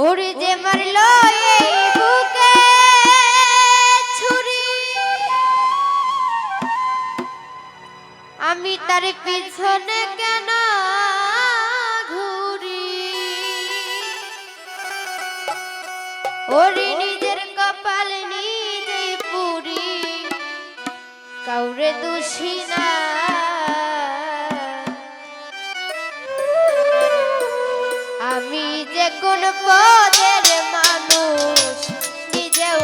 ওরে যে মারলো এই আমি তার পিছনে কেন ঘুরি? ওরে নিজের কপাল নিজেই পুরি। কাউরে দোষী না। আমি যে কোন পদের মানুষ নিজেও